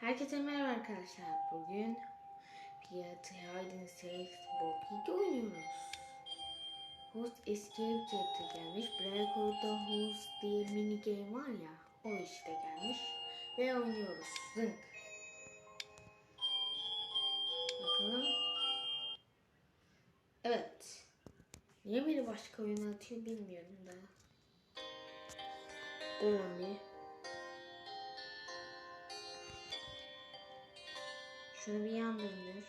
Herkese merhaba arkadaşlar. Bugün Fiyatı Hayden Safe Bokiki oynuyoruz. Host Escape Chapter gelmiş. Breakout'da Host diye mini game var ya. O işte gelmiş. Ve oynuyoruz. Zınk. Bakalım. Evet. Niye beni başka oyuna atıyor bilmiyorum da. Durun bir. Şunu bir yandırdır.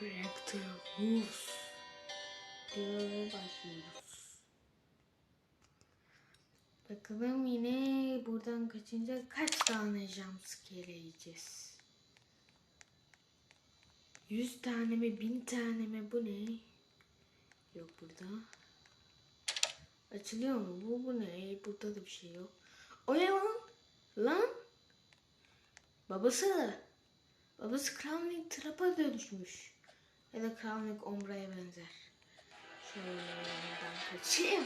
Bıraktı Hus. Diyor başlıyoruz. Bakalım yine buradan kaçınca kaç tane jumpscare yiyeceğiz. 100 tane mi 1000 tane mi bu ne? Yok burada. Açılıyor mu? Bu bu ne? Burada da bir şey yok. O ne lan? Lan? Babası. Babası Kravnik Trap'a dönüşmüş. Ya da Kravnik Ombra'ya benzer. Şöyle yanından kaçayım.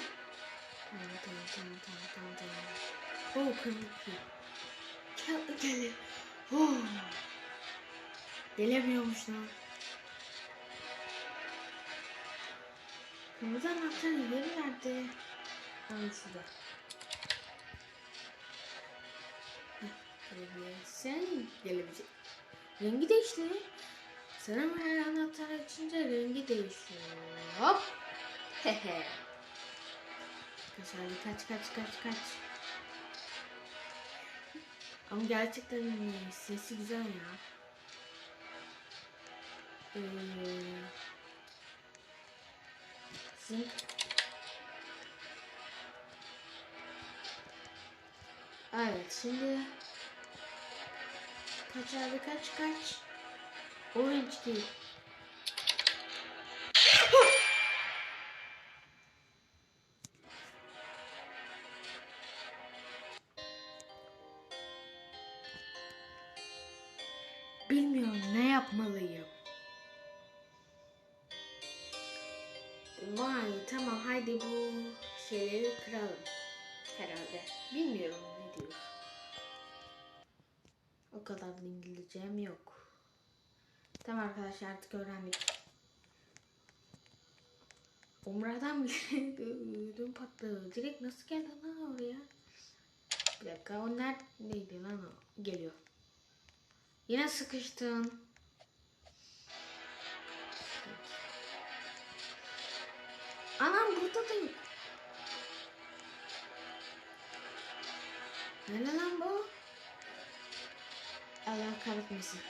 Tamam tamam tamam tamam tamam tamam. Oh kırmızı. Gel gel. Oh. Gelemiyormuş lan. Kırmızı anahtarın yeri nerede? Ha şurada. Sen gelebilecek. Rengi değişti. Sanırım her anahtar açınca rengi değişiyor. Hop. Hehe. Kaç kaç kaç kaç kaç. Ama gerçekten iyi. Sesi güzel ya. Ee, Zink. Evet şimdi Kaç abi kaç kaç. Orange değil. Bilmiyorum ne yapmalıyım. Vay tamam haydi bu şeyleri kıralım. Herhalde. Bilmiyorum ne diyor. O kadar da İngilizcem yok. Tamam arkadaşlar artık öğrendik. Umra'dan bile ödüm patladı. Direkt nasıl geldi lan oraya? Bir dakika o neredeydi lan o? Geliyor. Yine sıkıştın. Anam burada da yok. Ne lan bu? Allah kahretmesin.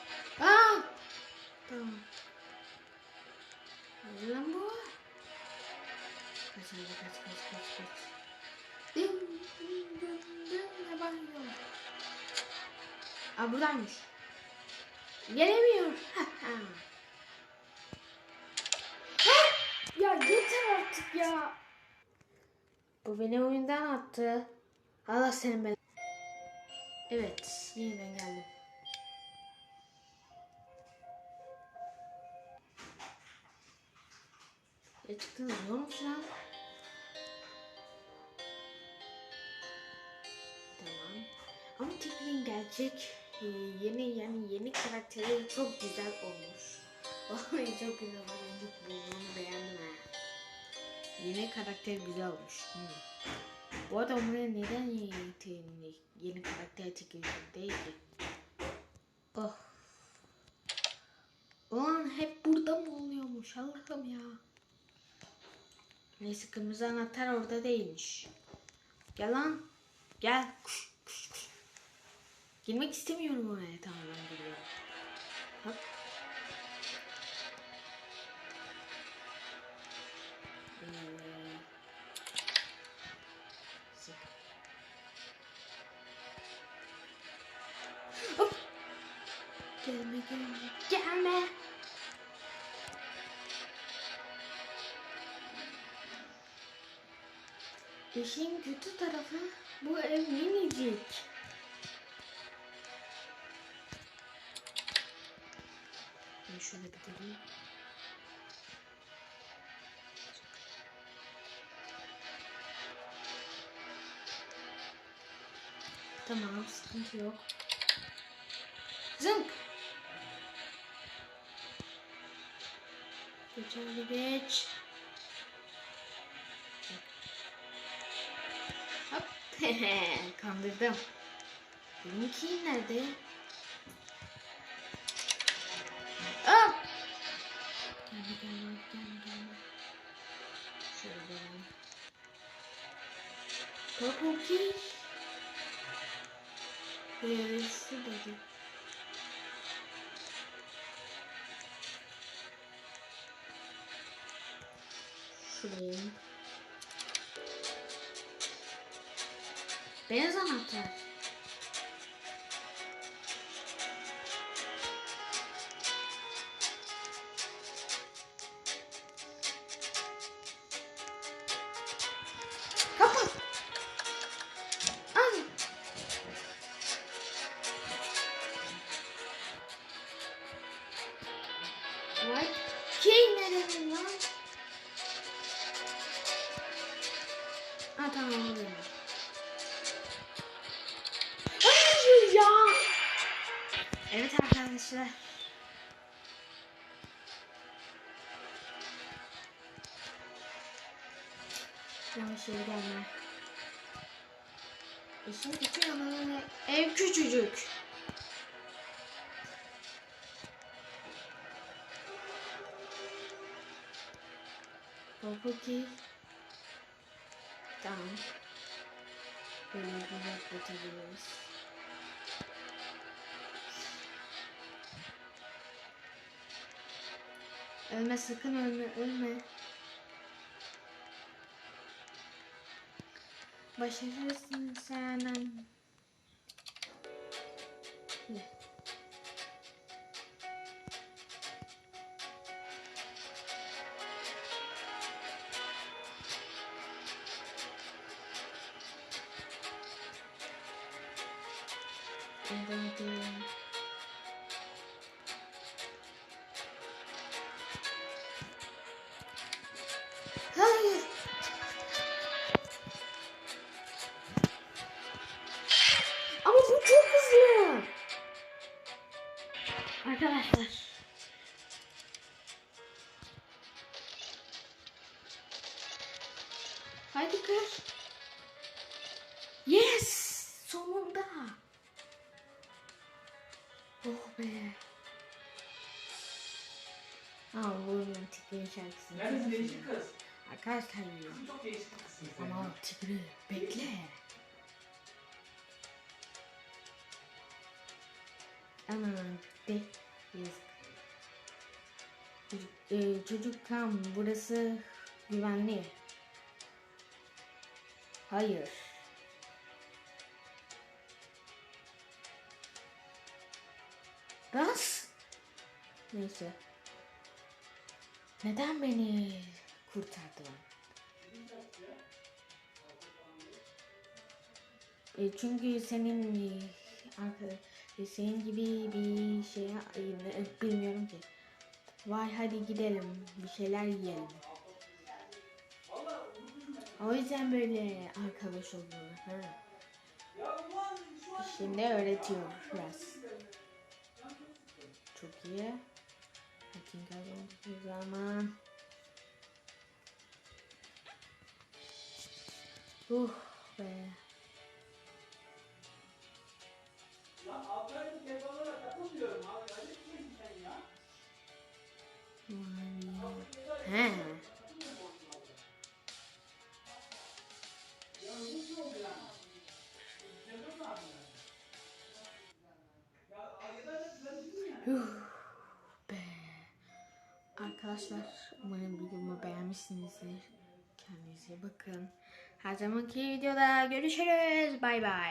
Aa! Tamam. Ne lan bu? Kaç hadi kaç kaç kaç kaç. Dım dım dım dım ne bağırıyor? Aa buradaymış. Gelemiyor. Ya yeter artık ya. Bu beni oyundan attı. Allah senin ben. Evet, yeniden geldim. Çıktınız ne olmuş lan? Tamam. Ama Tiplin gerçek e, yeni yani yeni karakteri çok güzel olmuş. Vallahi çok güzel olmuş. Bulduğumu beğendim ha. Yeni karakter güzel olmuş. Hmm. Bu arada onlara neden yeni, yeni karakter çekiyorsun değil ki? Oh. Ulan hep burada mı oluyormuş Allah'ım ya. Neyse kırmızı anahtar orada değilmiş. Gel lan. Gel. Kuş, kuş, kuş. Girmek istemiyorum oraya. Tamam ben giriyorum. Hop. Ee. Hop. Gelme gelme. Gelme. İşin kötü tarafı bu ev minicik. Ben şöyle bir deneyeyim. Tamam sıkıntı yok. Zınk. Geç hadi geç. Kandırdım. Benimki nerede? Gelme gelme. Şöyle. Kabuki. Ee, şuradaki. Şuraya. Beyaz anahtar. Evet arkadaşlar. Yanlış yere gelme. İşin kötü yanı ev küçücük. Peki. Tamam. Böyle bir yapabiliriz. Ölme sakın ölme ölme. Başarırsın sen. Ne? Hadi. Sonunda. Oh be. Aa, bu oyunun Tigre'nin şarkısını. Neredesin çok değişik kız? Arkadaşlar. Kızım çok değişik sen. Ama Tigre bekle. Aman de yazık. Çocuk, e, çocuk kam burası güvenli. Hayır. Ras. Neyse. Neden beni kurtardın? E, çünkü senin e, e, senin gibi bir şey e, bilmiyorum ki. Vay hadi gidelim bir şeyler yiyelim. O yüzden böyle arkadaş oluyor. Ha. Şimdi öğretiyor biraz. choqueira. Aqui em casa vamos usar uma... Uh, é... Huh be. Arkadaşlar umarım videomu beğenmişsinizdir. Kendinize bakın. Her zamanki videoda görüşürüz. Bay bay.